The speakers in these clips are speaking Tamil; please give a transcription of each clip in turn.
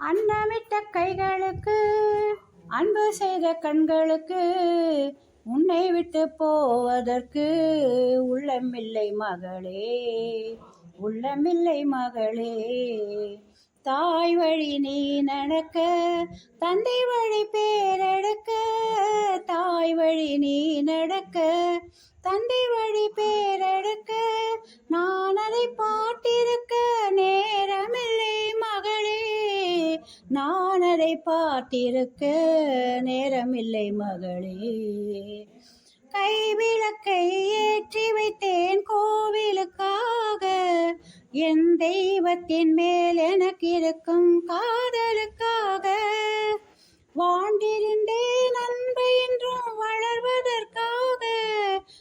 அன்னமிட்ட கைகளுக்கு அன்பு செய்த கண்களுக்கு உன்னை விட்டு போவதற்கு உள்ளமில்லை மகளே உள்ளமில்லை மகளே. தாய் வழி நீ நடக்க தந்தை வழி பேரெடுக்க தாய் வழி நீ நடக்க தந்தை வழி பேரெடுக்க நான் அதை பா நான் நேரமில்லை மகளே. கைவிளக்கை ஏற்றி வைத்தேன் கோவிலுக்காக. என் தெய்வத்தின் மேல் எனக்கு இருக்கும் காதலுக்காக. வாண்டிருந்தேன் அன்பு என்றும் வளர்வதற்காக.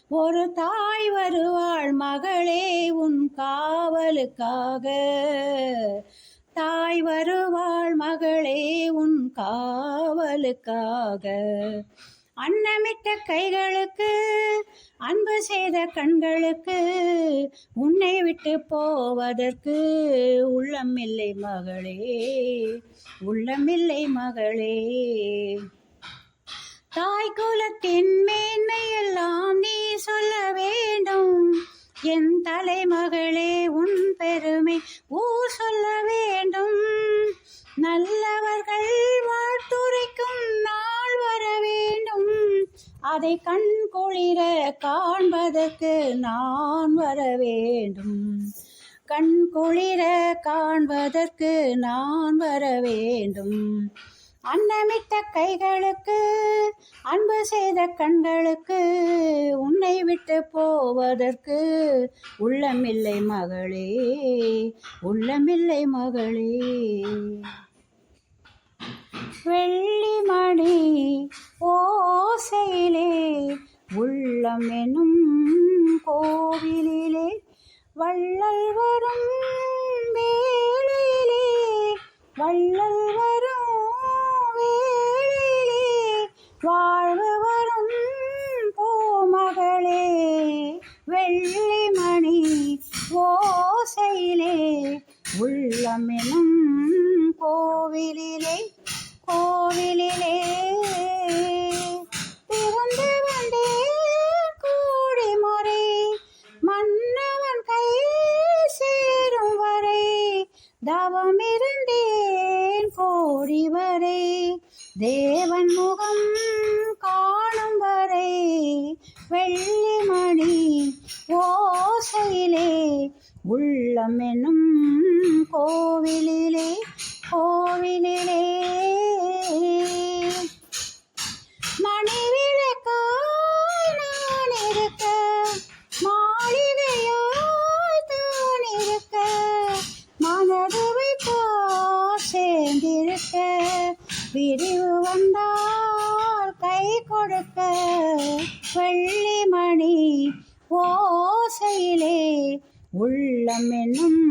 ஒரு தாய் வருவாள் மகளே உன் காவலுக்காக. தாய் வருவாள் மகளே உன் காவலுக்காக. அன்னமிட்ட கைகளுக்கு அன்பு செய்த கண்களுக்கு உன்னை விட்டு போவதற்கு உள்ளமில்லை மகளே உள்ளமில்லை மகளே. தாய் குலத்தின் மேன்மையெல்லாம் நீ சொல்ல வேண்டும். என் தலைமகளே உன் அதை கண் குளிர காண்பதற்கு நான் வர வேண்டும். கண் குளிர காண்பதற்கு நான் வர வேண்டும். அன்னமிட்ட கைகளுக்கு அன்பு செய்த கண்களுக்கு உன்னை விட்டு போவதற்கு உள்ளமில்லை மகளே உள்ளமில்லை மகளே. உள்ளமெனும் கோவிலிலே வள்ளல் வரும் வேளையிலே வள்ளல் வரும் வேளையிலே வாழ்வு வரும் பூமகளே வெள்ளிமணி ஓசையிலே உள்ளமெனும் கோவிலிலே தவம் இருந்தேன் கோடி வரை தேவன் முகம் காணும் வரை வெள்ளிமணி ஓசையிலே உள்ளம் என்னும் விரிவு வந்தால் கை கொடுக்க வெள்ளிமணி ஓசையிலே உள்ளம் என்னும்